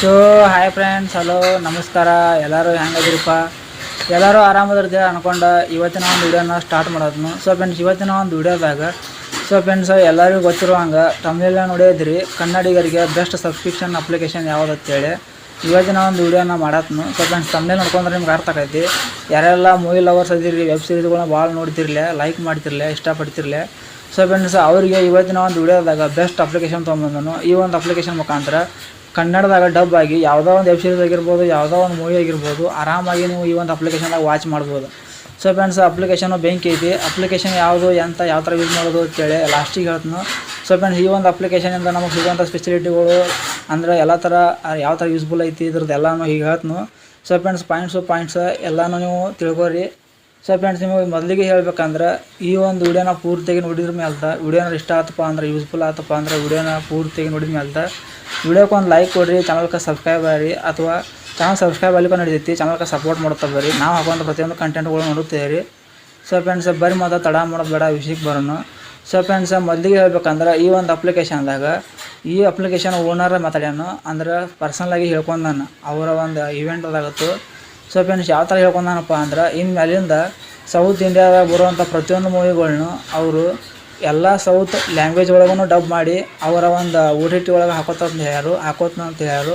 So hi friends hello ನಮಸ್ಕಾರ. ಎಲ್ಲರೂ ಹೆಂಗದಿರಪ್ಪ ಎಲ್ಲರೂ ಆರಾಮದಿರ್ತೀರ ಅನ್ಕೊಂಡು ಇವತ್ತಿನ ಒಂದು ವಿಡಿಯೋನ ಸ್ಟಾರ್ಟ್ ಮಾಡೋದನ್ನು ಸೊ ಫ್ರೆಂಡ್ಸ್ ಇವತ್ತಿನ ಒಂದು ವಿಡಿಯೋದಾಗ ಸೊ ಫ್ರೆಂಡ್ಸ್ ಎಲ್ಲರಿಗೂ ಗೊತ್ತಿರೋ ಹಂಗೆ ತಮಿಳೆಲ್ಲ ನೋಡಿದ್ರಿ. ಕನ್ನಡಿಗರಿಗೆ ಬೆಸ್ಟ್ ಸಬ್ಸ್ಕ್ರಿಪ್ಷನ್ ಅಪ್ಲಿಕೇಶನ್ ಯಾವ್ದು ಅಂತೇಳಿ ಇವತ್ತಿನ ಒಂದು ವಿಡಿಯೋನ ಮಾಡತ್ನು ಸೊ ಫ್ರೆಂಡ್ಸ್ ತಮ್ಮನೇ ನೋಡ್ಕೊಂಡ್ರೆ ನಿಮ್ಗೆ ಅರ್ಥ ಆಗೈತಿ. ಯಾರೆಲ್ಲ ಮೂವಿ ಲವರ್ಸ್ ಅದಿರಿ ವೆಬ್ ಸೀರೀಸ್ಗಳನ್ನ ಭಾಳ ನೋಡ್ತಿರ್ಲೆ ಲೈಕ್ ಮಾಡ್ತಿರ್ಲೆ, ಇಷ್ಟಪಡ್ತಿರ್ಲೆ ಸೊ ಫ್ರೆಂಡ್ಸ್ ಅವರಿಗೆ ಇವತ್ತಿನ ಒಂದು ವಿಡಿಯೋದಾಗ ಬೆಸ್ಟ್ ಅಪ್ಲಿಕೇಶನ್ ತೊಗೊಂಬಂದನು. ಈ ಒಂದು ಅಪ್ಲಿಕೇಶನ್ ಮುಖಾಂತರ ಕನ್ನಡದಾಗ ಡಬ್ ಆಗಿ ಯಾವುದೋ ಒಂದು ವೆಬ್ ಸೀರೀಸ್ ಆಗಿರ್ಬೋದು, ಯಾವುದೋ ಒಂದು ಮೂವಿ ಆಗಿರ್ಬೋದು, ಆರಾಮಾಗಿ ನೀವು ಈ ಒಂದು ಅಪ್ಲಿಕೇಶನ್ದಾಗ ವಾಚ್ ಮಾಡ್ಬೋದು. ಸೊ ಫ್ರೆಂಡ್ಸ್ ಅಪ್ಲಿಕೇಶನು ಬೆಂಕಿ ಐತಿ. ಅಪ್ಲಿಕೇಶನ್ ಯಾವುದು, ಎಂತ, ಯಾವ ಥರ ಯೂಸ್ ಮಾಡೋದು ಅಂತೇಳಿ ಲಾಸ್ಟಿಗೆ ಹೇಳ್ತೀನಿ. ಸೊ ಫ್ರೆಂಡ್ಸ್ ಈ ಒಂದು ಅಪ್ಲಿಕೇಶನಿಂದ ನಮಗೆ ಸಿಗುವಂಥ ಫೆಸಿಲಿಟಿಗಳು ಅಂದರೆ ಎಲ್ಲ ಥರ ಯಾವ ಥರ ಯೂಸ್ಫುಲ್ ಐತಿ ಇದ್ರದ್ದು ಎಲ್ಲನೂ ಈಗ ಹೇಳ್ತೀನಿ. ಸೊ ಫ್ರೆಂಡ್ಸ್ ಪಾಯಿಂಟ್ಸು ಪಾಯಿಂಟ್ಸ್ ಎಲ್ಲನೂ ನೀವು ತಿಳ್ಕೊರಿ. ಸೊ ಫ್ರೆಂಡ್ಸ್ ನಿಮಗೆ ಮೊದಲಿಗೆ ಹೇಳಬೇಕಂದ್ರೆ, ಈ ಒಂದು ವಿಡಿಯೋನ ಪೂರ್ತಿಯಾಗಿ ನೋಡಿದ್ರ ಮೇಲೆ ವಿಡಿಯೋನ ಇಷ್ಟ ಆತಪ್ಪ ಅಂದ್ರೆ ಯೂಸ್ಫುಲ್ ಆತಪ್ಪ ಅಂದ್ರೆ ವಿಡಿಯೋನ ಪೂರ್ತಿಯಾಗಿ ನೋಡಿದ ಮೇಲೆ ವಿಡಿಯೋಕ್ಕೆ ಒಂದು ಲೈಕ್ ಕೊಡ್ರಿ, ಚಾನಲ್ಗೆ ಸಬ್ಸ್ಕ್ರೈಬ್ ಮಾಡಿ ಅಥವಾ ಚಾನಲ್ ಸಬ್ಸ್ಕ್ರೈಬ್ ಅಲ್ಲಿ ನಡೀತೈತಿ, ಚಾನಲ್ಗೆ ಸಪೋರ್ಟ್ ಮಾಡ್ತಾ ಬರ್ರಿ. ನಾವು ಹಾಕೊಂಡ ಪ್ರತಿಯೊಂದು ಕಂಟೆಂಟ್ಗಳು ನೋಡುತ್ತೇವೆ ಸೊ ಫ್ರೆಂಡ್ಸ್ ಬರೀ ಮೊದಲು ತಡ ಮಾಡೋದು ಬೇಡ, ವಿಷಯಕ್ಕೆ ಬರೋಣ ಸೊ ಫ್ರೆಂಡ್ಸ್ ಮೊದಲಿಗೆ ಹೇಳ್ಬೇಕಂದ್ರೆ, ಈ ಒಂದು ಅಪ್ಲಿಕೇಶನ್ದಾಗ ಈ ಅಪ್ಲಿಕೇಶನ್ ಓನರ್ ಮಾತಾಡ್ಯಾನು ಅಂದ್ರೆ ಪರ್ಸನಲಾಗಿ ಹೇಳ್ಕೊಂಡು ನಾನು. ಅವರ ಒಂದು ಇವೆಂಟ್ದಾಗತ್ತು ಸೊ ಫ್ರೆಂಡ್ಸ್ ಯಾವ ಥರ ಹೇಳ್ಕೊಂಡಾನಪ್ಪ ಅಂದ್ರೆ ಇನ್ನು ಮೇಲಿಂದ ಸೌತ್ ಇಂಡಿಯಾದಾಗ ಬರುವಂಥ ಪ್ರತಿಯೊಂದು ಮೂವಿಗಳ್ನು ಅವರು ಎಲ್ಲ ಸೌತ್ ಲ್ಯಾಂಗ್ವೇಜ್ ಒಳಗೂ ಡಬ್ ಮಾಡಿ ಅವರ ಒಂದು ಓ ಟಿ ಟಿ ಒಳಗೆ ಹಾಕೋತ ಅಂತ ಹೇಳ್ಯಾರು ಹಾಕೋತ ಅಂತ ಹೇಳ್ಯಾರು.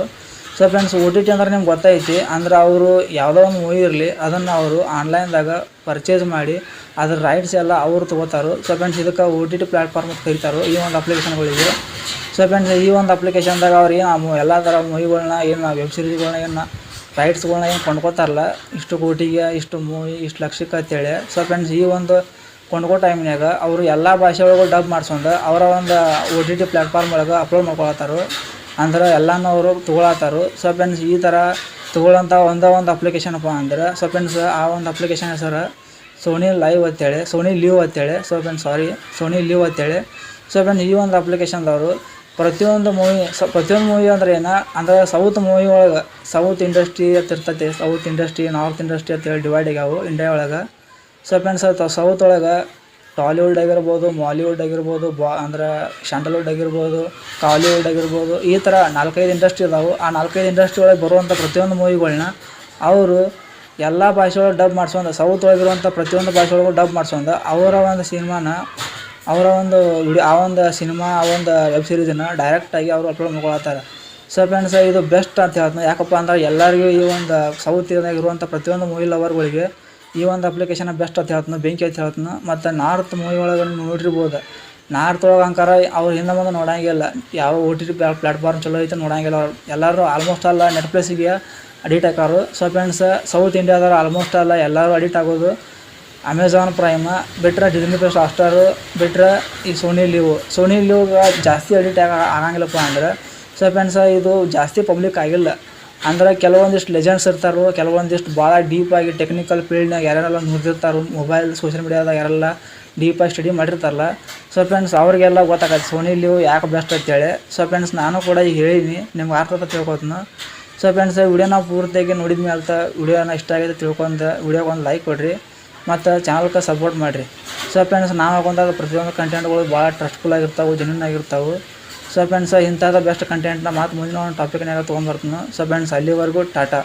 So friends O T T ಅಂದ್ರೆ ನಿಮ್ಗೆ ಗೊತ್ತೈತಿ, ಅಂದ್ರೆ ಅವರು ಯಾವುದೋ ಒಂದು ಮೂವಿ ಇರಲಿ, ಅದನ್ನು ಅವರು ಆನ್ಲೈನ್ದಾಗ ಪರ್ಚೇಸ್ ಮಾಡಿ ಅದ್ರ ರೈಟ್ಸ್ ಎಲ್ಲ ಅವರು ತೊಗೋತಾರೆ. ಸೊ ಫ್ರೆಂಡ್ಸ್ ಇದಕ್ಕೆ ಓ ಟಿ ಟಿ ಪ್ಲ್ಯಾಟ್ಫಾರ್ಮ್ ಅಂತ ಕರೀತಾರೋ ಈ ಒಂದು ಅಪ್ಲಿಕೇಶನ್ಗಳಿಗೆ ಸೊ ಫ್ರೆಂಡ್ಸ್ ಈ ಒಂದು ಅಪ್ಲಿಕೇಶನ್ದಾಗ ಅವ್ರು ಏನು ಎಲ್ಲ ಥರ ಮೂವಿಗಳನ್ನ ಏನು ವೆಬ್ ಸೀರೀಸ್ಗಳನ್ನ ಏನು ರೈಟ್ಸ್ಗಳ್ನ ಏನು ಕೊಂಡ್ಕೋತಾರಲ್ಲ, ಇಷ್ಟು ಕೋಟಿಗೆ ಇಷ್ಟು ಮೂವಿ ಇಷ್ಟು ಲಕ್ಷಕ್ಕೆ ಅಂತೇಳಿ. ಸೊ ಫ್ರೆಂಡ್ಸ್ ಈ ಒಂದು ಕೊಂಡ್ಕೋ ಟೈಮ್ನಾಗ ಅವರು ಎಲ್ಲ ಭಾಷೆ ಒಳಗೂ ಡಬ್ ಮಾಡ್ಸ್ಕೊಂಡು ಅವರ ಒಂದು ಒ ಟಿ ಟಿ ಪ್ಲ್ಯಾಟ್ಫಾರ್ಮ್ ಒಳಗೆ ಅಪ್ಲೋಡ್ ಮಾಡ್ಕೊಳತ್ತಾರು. ಅಂದ್ರೆ ಎಲ್ಲನೂ ಅವರು ತೊಗೊಳತ್ತಾರು. ಸೊ ಫ್ರೆಂಡ್ಸ್ ಈ ಥರ ತೊಗೊಳ್ಳೋಂಥ ಒಂದೇ ಒಂದು ಅಪ್ಲಿಕೇಶನಪ್ಪ ಅಂದ್ರೆ ಸೊ ಫ್ರೆಂಡ್ಸ್ ಆ ಒಂದು ಅಪ್ಲಿಕೇಶನ್ ಹೆಸರು ಸೋನಿ ಲೈವ್ ಅಂತೇಳಿ ಸೋನಿ ಲೀವ್ ಅಂತೇಳಿ. So friends sorry Sony LIV ಅಂತೇಳಿ. ಸೊ ಫ್ರೆಂಡ್ಸ್ ಈ ಒಂದು ಅಪ್ಲಿಕೇಶನ್ದವರು ಪ್ರತಿಯೊಂದು ಮೂವಿ, ಸ, ಪ್ರತಿಯೊಂದು ಮೂವಿ ಅಂದ್ರೆ ಏನು? ಅಂದ್ರೆ ಸೌತ್ ಮೂವಿ ಒಳಗೆ, ಸೌತ್ ಇಂಡಸ್ಟ್ರಿ ಅಂತ ಇರ್ತೈತಿ, ಸೌತ್ ಇಂಡಸ್ಟ್ರಿ, ನಾರ್ತ್ ಇಂಡಸ್ಟ್ರಿ ಅಂತೇಳಿ ಡಿವೈಡ್ ಆಗ್ಯಾವು ಇಂಡಿಯಾ ಒಳಗೆ. ಸೊ ಫ್ರೆಂಡ್ಸ್ ಸೌತ್ ಒಳಗೆ ಟಾಲಿವುಡ್ ಆಗಿರ್ಬೋದು ಮಾಲಿವುಡ್ ಆಗಿರ್ಬೋದು, ಬಾ, ಅಂದ್ರೆ ಶ್ಯಾಂಡಲ್ವುಡ್ ಆಗಿರ್ಬೋದು ಕಾಲಿವುಡ್ ಆಗಿರ್ಬೋದು, ಈ ಥರ ನಾಲ್ಕೈದು ಇಂಡಸ್ಟ್ರಿ ಇದಾವೆ. ಆ ನಾಲ್ಕೈದು ಇಂಡಸ್ಟ್ರಿ ಒಳಗೆ ಬರುವಂಥ ಪ್ರತಿಯೊಂದು ಮೂವಿಗಳನ್ನ ಅವರು ಎಲ್ಲ ಭಾಷೆ ಒಳಗೆ ಡಬ್ ಮಾಡ್ಸ್ಕೊಂಡು ಸೌತ್ ಒಳಗಿರುವಂಥ ಪ್ರತಿಯೊಂದು ಭಾಷೆ ಒಳಗೂ ಡಬ್ ಮಾಡಿಸ್ಕೊಂಡು ಅವರ ಒಂದು ಸಿನಿಮಾನ ಅವರ ಒಂದು ವಿಡಿಯೋ ಆ ಒಂದು ಸಿನಿಮಾ, ಆ ಒಂದು ವೆಬ್ ಸೀರೀಸನ್ನು ಡೈರೆಕ್ಟಾಗಿ ಅವರು ಅಪ್ಲೋಡ್ ಮಾಡ್ಕೊಳತ್ತಾರೆ. ಸೊ ಫ್ರೆಂಡ್ಸ್ ಇದು ಬೆಸ್ಟ್ ಅಂತ ಹೇಳ್ತೀನಿ. ಯಾಕಪ್ಪ ಅಂದ್ರೆ ಎಲ್ಲರಿಗೂ ಈ ಒಂದು ಸೌತ್ ಇರುವಂಥ ಪ್ರತಿಯೊಂದು ಮೂವಿ ಲವರ್ಗಳಿಗೆ ಈ ಒಂದು ಅಪ್ಲಿಕೇಶನ್ ಬೆಸ್ಟ್ ಅಂತ ಹೇಳ್ತೀನಿ. ಬೆಂಕಿ ಅಂತ ಹೇಳ್ತೀನಿ. ಮತ್ತು ನಾರ್ತ್ ಮೂವಿ ಒಳಗೆ ನೋಡಿರ್ಬೋದು. ನಾರ್ತ್ ಒಳಗೆ ಅಂಕಾರ ಅವ್ರು ಹಿಂದೆ ಮುಂದೆ ನೋಡಂಗಿಲ್ಲ. ಯಾವ ಓ ಟಿ ಟಿ ಪ್ಲಾಟ್ಫಾರ್ಮ್ ಚಲೋ ಐತೆ ನೋಡಂಗಿಲ್ಲ ಅವ್ರು. ಎಲ್ಲರೂ ಆಲ್ಮೋಸ್ಟ್ ಅಲ್ಲ ನೆಟ್ಫ್ಲಿಕ್ಸಿಗೆ ಅಡಿಟ್ ಆಕಾರು ಸೊ ಫ್ರೆಂಡ್ಸ್ ಸೌತ್ ಇಂಡಿಯಾದವ್ರು ಆಲ್ಮೋಸ್ಟ್ ಅಲ್ಲ ಎಲ್ಲರೂ ಅಡಿಟ್ ಆಗೋದು. ಅಮೆಝಾನ್ ಪ್ರೈಮ ಬಿಟ್ರೆ ಡಿಸ್ನಿ ಪ್ಲಸ್ ಹಾಟ್ಸ್ಟಾರ್ ಬಿಟ್ರೆ ಈ ಸೋನಿ ಲೀವ್ ಸೋನಿ ಲೀವ್ಗೆ ಜಾಸ್ತಿ ಅಡಿಟ್ ಆಗ ಆಗಂಗಿಲ್ಲಪ್ಪ ಅಂದ್ರೆ ಸೊ ಫ್ರೆಂಡ್ಸ್ ಇದು ಜಾಸ್ತಿ ಪಬ್ಲಿಕ್ ಆಗಿಲ್ಲ. ಅಂದ್ರೆ ಕೆಲವೊಂದಿಷ್ಟು ಲೆಜೆಂಡ್ಸ್ ಇರ್ತಾರೋ ಕೆಲವೊಂದಿಷ್ಟು ಭಾಳ ಡೀಪಾಗಿ ಟೆಕ್ನಿಕಲ್ ಫೀಲ್ಡ್ನಾಗ ಯಾರೆಲ್ಲ ನುರಿದಿರ್ತಾರೋ ಮೊಬೈಲ್ ಸೋಷಿಯಲ್ ಮೀಡಿಯಾದಾಗ ಯಾರೆಲ್ಲ ಡೀಪಾಗಿ ಸ್ಟಡಿ ಮಾಡಿರ್ತಾರಲ್ಲ ಸೊ ಫ್ರೆಂಡ್ಸ್ ಅವ್ರಿಗೆಲ್ಲ ಗೊತ್ತಾಗತ್ತೆ ಸೋನಿ ಲೀವ್ ಯಾಕೆ ಬೆಸ್ಟ್ ಅಂತೇಳಿ ಸೊ ಫ್ರೆಂಡ್ಸ್ ನಾನು ಕೂಡ ಈಗ ಹೇಳೀನಿ ನಿಮ್ಗೆ ಅರ್ಥ ತಿಳ್ಕೊತೀನಿ ಸೊ ಫ್ರೆಂಡ್ಸ್ ವಿಡಿಯೋನ ಪೂರ್ತಿಯಾಗಿ ನೋಡಿದ್ಮೇಲೆ ವಿಡಿಯೋನ ಇಷ್ಟ ಆಗಿದೆ ತಿಳ್ಕೊಂಡು ವಿಡಿಯೋಗೆ ಒಂದು ಲೈಕ್ ಕೊಡಿರಿ. ಮತ್ತು ಚಾನಲ್ಗೆ ಸಪೋರ್ಟ್ ಮಾಡಿರಿ. ಸೊ ಫ್ರೆಂಡ್ಸ್ ನಾವು ಹಾಕೊಂಡಾಗ ಪ್ರತಿಯೊಂದು ಕಂಟೆಂಟ್ಗಳು ಭಾಳ ಟ್ರಸ್ಟ್ಫುಲ್ ಆಗಿರ್ತಾವೆ ಜೆನ್ಯೂನ್ ಆಗಿರ್ತಾವೆ. ಸೊ ಫ್ರೆಂಡ್ಸ್ ಇಂಥದ್ದು ಬೆಸ್ಟ್ ಕಂಟೆಂಟ್ನ ಮತ್ತು ಮುಂದಿನ ಒಂದು ಟಾಪಿಕ್ನಾಗ ತೊಗೊಂಬರ್ತೀನಿ ಸೊ ಫ್ರೆಂಡ್ಸ್ ಅಲ್ಲಿವರೆಗೂ ಟಾಟಾ.